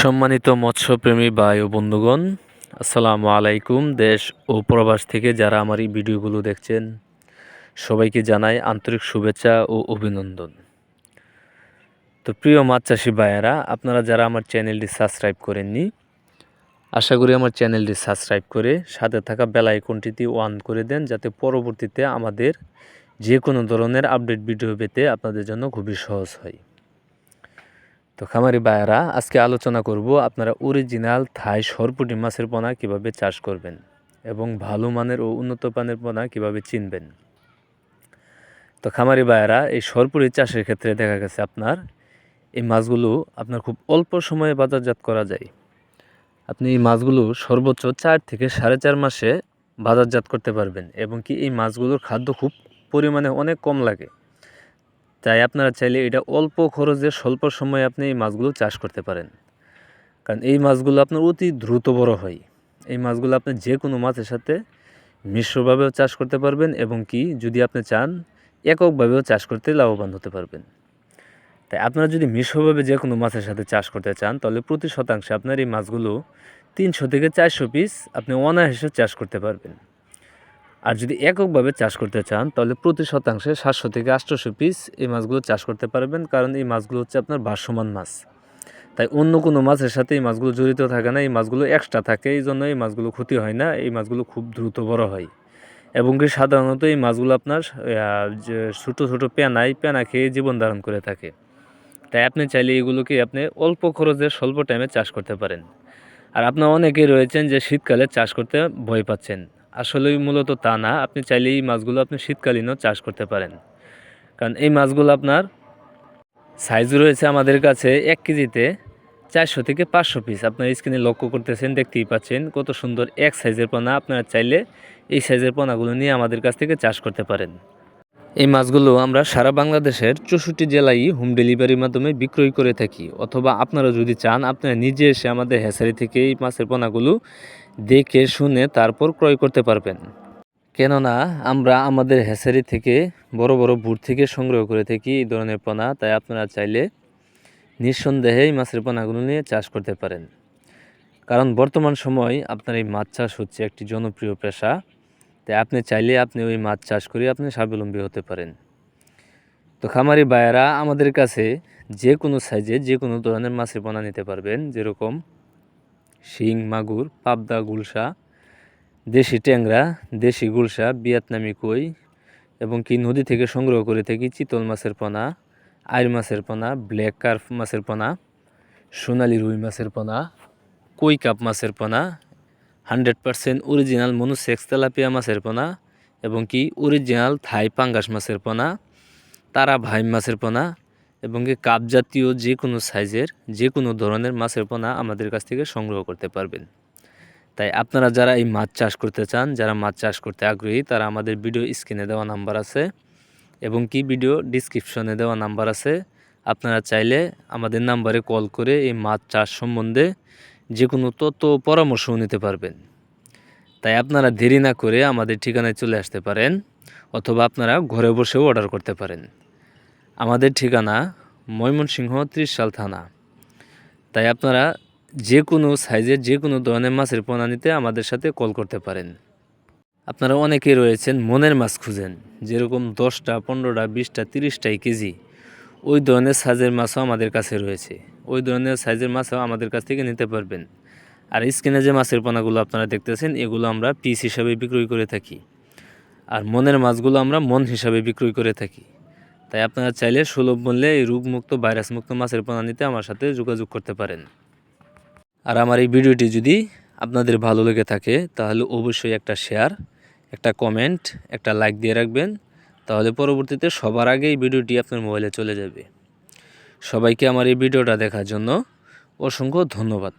সম্মানিত মৎস্যপ্রেমী ভাই ও বন্ধুগণ, আসসালামু আলাইকুম দেশ ও প্রবাস থেকে যারা আমার এই ভিডিওগুলো দেখছেন, সবাইকে জানাই আন্তরিক শুভেচ্ছা ও অভিনন্দন। তো প্রিয় মাছ চাষি ভাইয়েরা, আপনারা যারা আমার চ্যানেলটি সাবস্ক্রাইব করেননি, আশা করি আমার চ্যানেলটি সাবস্ক্রাইব করে সাথে থাকা বেল আইকনটিতে ওয়ান করে দেন, যাতে পরবর্তীতে আমাদের যে কোনো ধরনের আপডেট ভিডিও পেতে আপনাদের জন্য খুবই সহজ হয়। তো খামারি ভাইয়েরা, আজকে আলোচনা করব আপনারা অরিজিনাল থাই সরপুটি মাছের পোনা কীভাবে চাষ করবেন এবং ভালো মানের ও উন্নত মানের পোনা কীভাবে চিনবেন। তো খামারি ভাইয়েরা, এই সরপুরি চাষের ক্ষেত্রে দেখা গেছে আপনার, এই মাছগুলো আপনার খুব অল্প সময়ে বাজারজাত করা যায়। আপনি এই মাছগুলো সর্বোচ্চ চার থেকে সাড়ে চার মাসে বাজারজাত করতে পারবেন এবং কি এই মাছগুলোর খাদ্য খুব পরিমাণে অনেক কম লাগে। তাই আপনারা চাইলে এটা অল্প খরচে স্বল্প সময়ে আপনি এই মাছগুলো চাষ করতে পারেন। কারণ এই মাছগুলো আপনার অতি দ্রুত বড় হয়। এই মাছগুলো আপনি যে কোনো মাছের সাথে মিশ্রভাবেও চাষ করতে পারবেন এবং কি যদি আপনি চান, এককভাবেও চাষ করতে লাভবান হতে পারবেন। তাই আপনারা যদি মিশ্রভাবে যে কোনো মাছের সাথে চাষ করতে চান, তাহলে প্রতি শতাংশে আপনার এই মাছগুলো তিনশো থেকে চারশো পিস আপনি অনায়াসে চাষ করতে পারবেন। আর যদি এককভাবে চাষ করতে চান, তাহলে প্রতি শতাংশে সাতশো থেকে আটশোশো পিস এই মাছগুলো চাষ করতে পারবেন, কারণ এই মাছগুলো হচ্ছে আপনার ভাসমান মাছ। তাই অন্য কোনো মাছের সাথে এই মাছগুলো জড়িত থাকে না, এই মাছগুলো এক্সট্রা থাকে, এই জন্য এই মাছগুলো ক্ষতি হয় না, এই মাছগুলো খুব দ্রুত বড় হয়। এবং কি সাধারণত এই মাছগুলো আপনার যে ছোটো ছোটো পেনাই পেনা খেয়ে জীবন ধারণ করে থাকে। তাই আপনি চাইলে এগুলোকে আপনি অল্প খরচে স্বল্প টাইমে চাষ করতে পারেন। আর আপনার অনেকেই রয়েছেন যে শীতকালে চাষ করতে ভয় পাচ্ছেন। আসলেই মূলত তা না, আপনি চাইলে এই মাছগুলো আপনি শীতকালীনও চাষ করতে পারেন। কারণ এই মাছগুলো আপনার সাইজ রয়েছে আমাদের কাছে এক কেজিতে চারশো থেকে পাঁচশো পিস আপনার স্ক্রিনে লক্ষ্য করতেছেন, দেখতেই পাচ্ছেন কত সুন্দর এক সাইজের পোনা। আপনারা চাইলে এই সাইজের পোনাগুলো নিয়ে আমাদের কাছ থেকে চাষ করতে পারেন। এই মাছগুলো আমরা সারা বাংলাদেশের চৌষট্টি জেলায় হোম ডেলিভারির মাধ্যমে বিক্রয় করে থাকি। অথবা আপনারা যদি চান, আপনারা নিজে এসে আমাদের হ্যাসারি থেকে এই মাছের পোনাগুলো দেখে শুনে তারপর ক্রয় করতে পারবেন। কেননা, আমরা আমাদের হ্যাসারি থেকে বড় বড় বুট থেকে সংগ্রহ করে থাকি এই ধরনের পোনা, তাই আপনারা চাইলে নিঃসন্দেহে এই মাছের পোনাগুলো নিয়ে চাষ করতে পারেন। কারণ বর্তমান সময় আপনার এই মাছ চাষ হচ্ছে একটি জনপ্রিয় পেশা। তাই আপনি চাইলে আপনি ওই মাছ চাষ করে আপনি স্বাবলম্বী হতে পারেন। তো খামারি বায়েরা আমাদের কাছে যে কোনো সাইজে যে কোনো ধরনের মাছের পোনা নিতে পারবেন। যেরকম শিং, মাগুর, পাবদা, গুলশা, দেশি ট্যাংরা, দেশি গুলশা বিয়াতনামি কই, এবং কি নদী থেকে সংগ্রহ করে থাকি চিতল মাছের পোনা আইর মাছের পোনা, ব্ল্যাক কার্ফ মাছের পোনা, সোনালি রুই মাছের পোনা, কই কাপ মাছের পোনা hundred percent original monosex tilapia মাছের পোনা এবং কি অরিজিনাল থাই পাঙ্গাস মাছের পোনা, তারা ভাই মাছের পোনা এবং কি কাপ জাতীয় যে কোনো সাইজের যে কোনো ধরনের মাছের পোনা আমাদের কাছ থেকে সংগ্রহ করতে পারবেন। তাই আপনারা যারা এই মাছ চাষ করতে চান, যারা মাছ চাষ করতে আগ্রহী, তারা আমাদের ভিডিও স্ক্রিনে দেওয়া নাম্বার আছে এবং কি ভিডিও ডিসক্রিপশনে দেওয়া নাম্বার আছে। আপনারা চাইলে আমাদের নাম্বারে কল করে এই মাছ চাষ সম্বন্ধে যে কোনো তথ্য পরামর্শও নিতে পারবেন। তাই আপনারা দেরি না করে আমাদের ঠিকানায় চলে আসতে পারেন অথবা আপনারা ঘরে বসেও অর্ডার করতে পারেন। আমাদের ঠিকানা ময়মনসিংহ ত্রিশাল থানা। তাই আপনারা যে কোনো সাইজের যে কোনো ধরনের মাছের পোনা নিতে আমাদের সাথে কল করতে পারেন। আপনারা অনেকে রয়েছেন মনের মাছ খুঁজেন, যেরকম দশটা, পনেরোটা, বিশটা তিরিশটাই কেজি। ওই ধরনের সাইজের মাছও আমাদের কাছে রয়েছে। ওই ধরনের সাইজের মাছও আমাদের কাছ থেকে নিতে পারবেন। আর স্কিনে যে মাছের পোনাগুলো আপনারা দেখতেছেন, এগুলো আমরা পিস হিসাবে বিক্রয় করে থাকি। আর মনের মাছগুলো আমরা মন হিসাবে বিক্রয় করে থাকি। তাই আপনারা চাইলে সুলভ মূল্যে এই রোগমুক্ত, ভাইরাসমুক্ত মাছের পোনা নিতে আমার সাথে যোগাযোগ করতে পারেন। আর আমার এই ভিডিওটি যদি আপনাদের ভালো লেগে থাকে, তাহলে অবশ্যই একটা শেয়ার একটা কমেন্ট একটা লাইক দিয়ে রাখবেন। তাহলে পরবর্তীতে সবার আগে এই ভিডিওটি আপনার মোবাইলে চলে যাবে। সবাইকে আমার এই ভিডিওটা দেখার জন্য অসংখ্য ধন্যবাদ।